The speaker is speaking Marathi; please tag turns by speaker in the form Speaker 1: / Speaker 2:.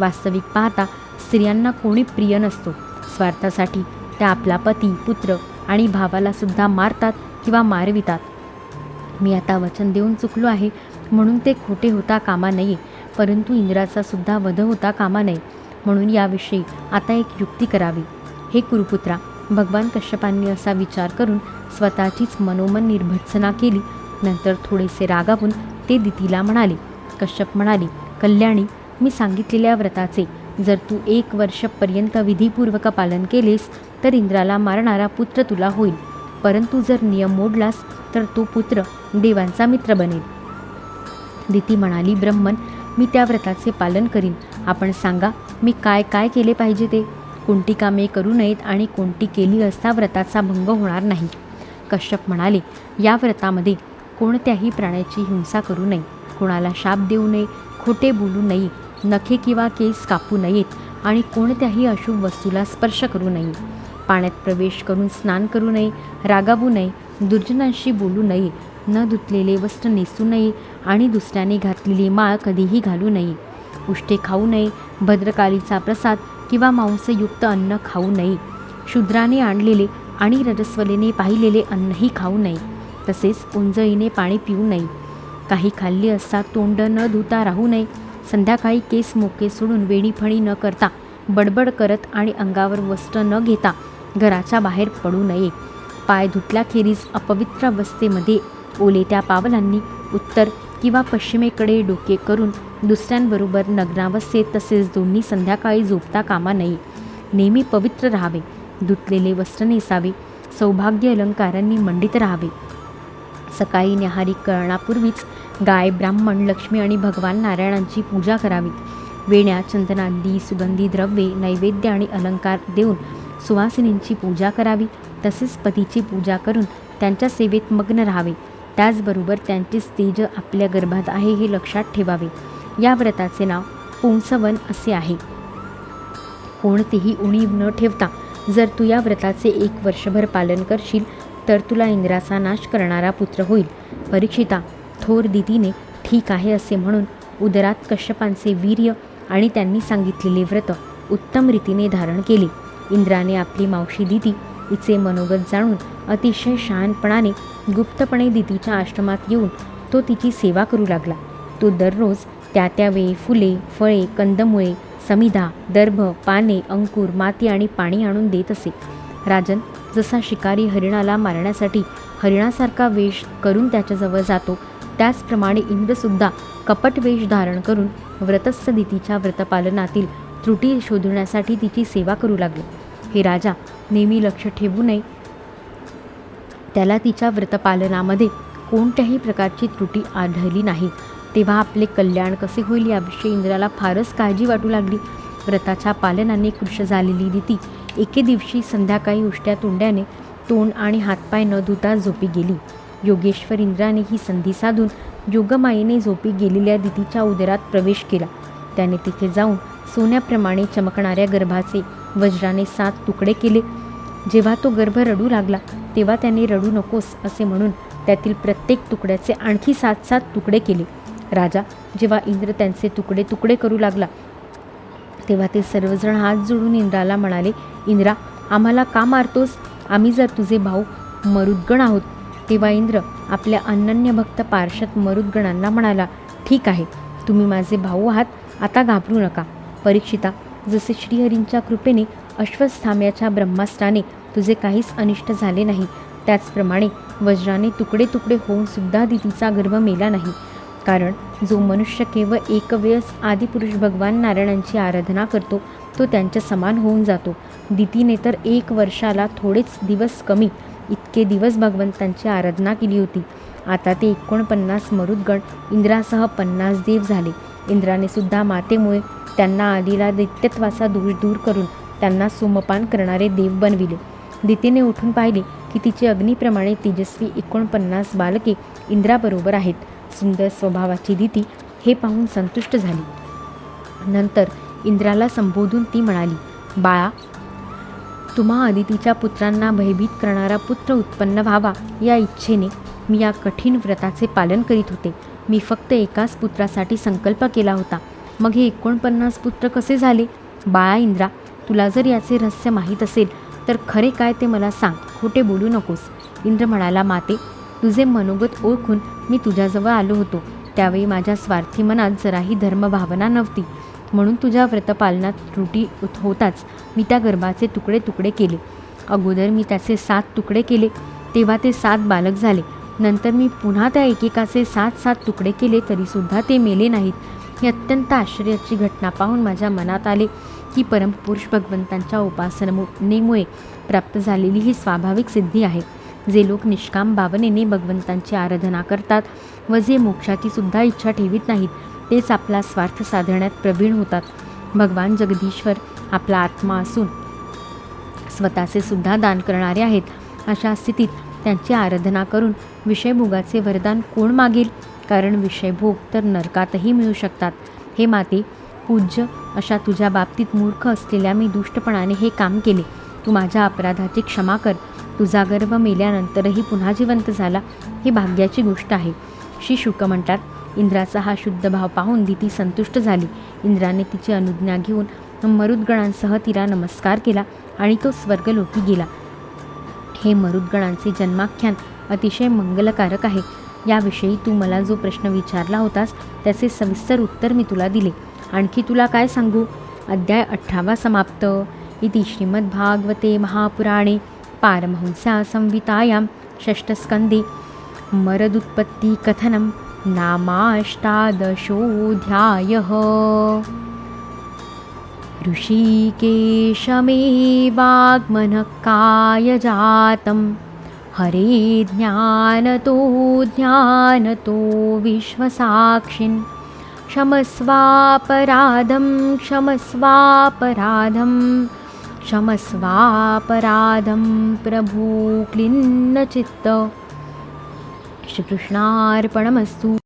Speaker 1: वास्तविक पाहता स्त्रियांना कोणी प्रिय नसतो. स्वार्थासाठी त्या आपला पती पुत्र आणि भावाला सुद्धा मारतात किंवा मारवितात. मी आता वचन देऊन चुकलो आहे म्हणून ते खोटे होता कामा नये परंतु इंद्राचा सुद्धा वध होता कामा नये म्हणून याविषयी आता एक युक्ती करावी. हे कुरुपुत्रा भगवान कश्यपांनी असा विचार करून स्वतःचीच मनोमन निर्भत्सना केली नंतर थोडेसे रागावून ते दितीला म्हणाले. कश्यप म्हणाले कल्याणी मी सांगितलेल्या व्रताचे. जर तू एक वर्षपर्यंत विधीपूर्वक पालन केलेस तर इंद्राला मारणारा पुत्र तुला होईल. परंतु जर नियम मोडलास तर तो पुत्र देवांचा मित्र बनेल. दिती म्हणाली ब्रह्मन मी त्या व्रताचे पालन करीन. आपण सांगा मी काय काय केले पाहिजे ते? कोणती कामे करू नयेत आणि कोणती केली असता व्रताचा भंग होणार नाही. कश्यप म्हणाले या व्रतामध्ये कोणत्याही प्राण्याची हिंसा करू नये. कोणाला शाप देऊ नये खोटे बोलू नये नखे किंवा केस कापू नयेत आणि कोणत्याही अशुभ वस्तूला स्पर्श करू नये. पाण्यात प्रवेश करून स्नान करू नये रागावू नये दुर्जनांशी बोलू नये न धुतलेले वस्त्र नेसू नये आणि दुसऱ्याने घातलेली माळ कधीही घालू नये. उष्टे खाऊ नये भद्रकालीचा प्रसाद किंवा मांसयुक्त अन्न खाऊ नये. शूद्राने आणलेले आणि रजस्वलेने पाहिलेले अन्नही खाऊ नये. तसेच उंजळीने पाणी पिऊ नये. काही खाल्ले असता तोंड न धुता राहू नये. संध्याकाळी केस मोके सोडून वेणीफणी न करता बडबड करत आणि अंगावर वस्त्र न घेता घराच्या बाहेर पडू नये. पाय धुतल्याखेरीज अपवित्र अवस्थेमध्ये ओलेत्या पावलांनी उत्तर किंवा पश्चिमेकडे डोके करून दुसऱ्यांबरोबर नग्नावस्थेत तसेच दोन्ही संध्याकाळी झोपता कामा नये. नेहमी पवित्र राहावे. धुतलेले वस्त्र नेसावे. सौभाग्य अलंकारांनी मंडित राहावे. सकाळी न्याहारी करण्यापूर्वीच गाय ब्राह्मण लक्ष्मी आणि भगवान नारायणांची पूजा करावी. वेण्या चंदनादी सुगंधी द्रव्ये नैवेद्य आणि अलंकार देऊन सुवासिनींची पूजा करावी. तसेच पतीची पूजा करून त्यांच्या सेवेत मग्न राहावे. त्याचबरोबर त्यांचे स्तेज आपल्या गर्भात आहे हे लक्षात ठेवावे. या व्रताचे नाव पुंसवन असे आहे. कोणतीही उणीव न ठेवता जर तू या व्रताचे एक वर्षभर पालन करशील तर तुला इंद्राचा नाश करणारा पुत्र होईल. परीक्षिता थोर दिदीने ठीक आहे असे म्हणून उदरात कश्यपांचे वीर्य आणि त्यांनी सांगितलेले व्रत उत्तम रीतीने धारण केले. इंद्राने आपली मावशी दिदी हिचे मनोगत जाणून अतिशय शहाणपणाने गुप्तपणे दितीच्या आश्रमात येऊन तो तिची सेवा करू लागला. तो दररोज त्या त्यावेळी फुले फळे कंदमुळे समिधा दर्भ पाने अंकुर माती आणि पाणी आणून देत असे. राजन जसा शिकारी हरिणाला मारण्यासाठी हरिणासारखा वेश करून त्याच्याजवळ जातो त्याचप्रमाणे इंद्रसुद्धा कपटवेश धारण करून व्रतस्थ दितीच्या व्रतपालनातील त्रुटी शोधण्यासाठी तिची सेवा करू लागले. हे राजा नेहमी लक्ष ठेवू नये. त्याला तिच्या व्रतपालनामध्ये कोणत्याही प्रकारची त्रुटी आढळली नाही. तेव्हा आपले कल्याण कसे होईल याविषयी इंद्राला फारच काळजी वाटू लागली. व्रताच्या पालनाने कृश झालेली दिती एके दिवशी संध्याकाळी उष्ट्या तोंड्याने तोंड आणि हातपाय न धुता झोपी गेली. योगेश्वर इंद्राने ही संधी साधून योगमायेने झोपी गेलेल्या दितीच्या उदरात प्रवेश केला. त्याने तिथे जाऊन सोन्याप्रमाणे चमकणाऱ्या गर्भाचे वज्राने सात तुकडे केले. जेव्हा तो गर्भ रडू लागला तेव्हा त्याने रडू नकोस असे म्हणून त्यातील प्रत्येक तुकड्याचे आणखी सात सात तुकडे केले. राजा जेव्हा इंद्र त्यांचे तुकडे तुकडे करू लागला तेव्हा ते सर्वजण हात जोडून इंद्राला म्हणाले इंद्रा आम्हाला का मारतोस? आम्ही जर तुझे भाऊ मरुद्गण आहोत तेव्हा इंद्र आपल्या अनन्य भक्त पार्षद मरुद्गणांना म्हणाला ठीक आहे तुम्ही माझे भाऊ आहात आता घाबरू नका. परीक्षिता जसे श्रीहरींच्या कृपेने अश्वस्थाम्याच्या ब्रह्मास्त्राने तुझे काहीच अनिष्ट झाले नाही त्याचप्रमाणे वज्राने तुकडे तुकडे होऊन सुद्धा दितीचा गर्भ मेला नाही. कारण जो मनुष्य केवळ एकवेळस आदिपुरुष भगवान नारायणांची आराधना करतो तो त्यांच्या समान होऊन जातो. दितीने तर एक वर्षाला थोडेच दिवस कमी इतके दिवस भगवंतांची आराधना केली होती. आता ते एकोणपन्नास मरुदगण इंद्रासह पन्नास देव झाले. इंद्राने सुद्धा मातेमुळे त्यांना आलेला दैत्यत्वाचा दोष दूर करून त्यांना सोमपान करणारे देव बनविले. दितीने उठून पाहिले की तिचे अग्नीप्रमाणे तेजस्वी एकोणपन्नास बालके इंद्राबरोबर आहेत. सुंदर स्वभावाची दिती हे पाहून संतुष्ट झाली. नंतर इंद्राला संबोधून ती म्हणाली बाळा तुम्हा अदितीच्या पुत्रांना भयभीत करणारा पुत्र उत्पन्न व्हावा या इच्छेने मी या कठीण व्रताचे पालन करीत होते. मी फक्त एकाच पुत्रासाठी संकल्प केला होता. मग हे एकोणपन्नास पुत्र कसे झाले? बाळा इंद्रा तुला जर याचे रहस्य माहीत असेल तर खरे काय ते मला सांग. खोटे बोलू नकोस. इंद्र म्हणाला माते तुझे मनोगत ओळखून मी तुझ्याजवळ आलो होतो. त्यावेळी माझ्या स्वार्थी मनात जराही धर्मभावना नव्हती. म्हणून तुझ्या व्रतपालनात त्रुटी होताच. मी त्या गर्भाचे तुकडे तुकडे केले. अगोदर मी त्याचे सात तुकडे केले. तेव्हा ते सात बालक झाले. नंतर मी पुन्हा त्या एकेकाचे सात सात तुकडे केले तरीसुद्धा ते मेले नाहीत. ही अत्यंत आश्चर्याची घटना पाहून माझ्या मनात आले की परमपुरुष भगवंतांच्या उपासनेमुळे प्राप्त झालेली ही स्वाभाविक सिद्धी आहे. जे लोक निष्काम भावनेने भगवंतांची आराधना करतात व जे मोक्षाची सुद्धा इच्छा ठेवीत नाहीत तेच आपला स्वार्थ साधण्यात प्रवीण होतात. भगवान जगदीश्वर आपला आत्मा असून स्वतःचे सुद्धा दान करणारे आहेत. अशा स्थितीत त्यांची आराधना करून विषयभोगाचे वरदान कोण मागेल? कारण विषयभोग तर नरकातही मिळू शकतात. हे माते पूज्य अशा तुझ्या बाबतीत मूर्ख असलेल्या मी दुष्टपणाने हे काम केले. तू माझ्या अपराधाची क्षमा कर. तुझा गर्भ मेल्यानंतरही पुन्हा जिवंत झाला ही भाग्याची गोष्ट आहे. श्री शुक म्हणतात इंद्राचा हा शुद्ध भाव पाहून दिती संतुष्ट झाली. इंद्राने तिची अनुज्ञा घेऊन मरुद्गणांसह तिला नमस्कार केला आणि तो स्वर्गलोकी गेला. हे मरुद्गणांचे जन्माख्यान अतिशय मंगलकारक आहे. याविषयी तू मला जो प्रश्न विचारला होतास त्याचे सविस्तर उत्तर मी तुला दिले. आणखी तुला काय सांगू? अध्याय अठरावा समाप्त. इति श्रीमद्भागवते महापुराणे पारमहंस्या षष्ठस्कंदे मरदुत्पत्ती मरदुत्पत्तिकथनं नामाष्टादशोऽध्यायः। ऋषिकेशमेवाग्मनः कायजातं हरे ज्ञानतो ज्ञानतो विश्वसाक्षिन्। क्षमस्वापराधं क्षमस्वापराधं। क्षमस्वापराधं प्रभो क्लिन्नचित्त श्रीकृष्णार्पणमस्तु।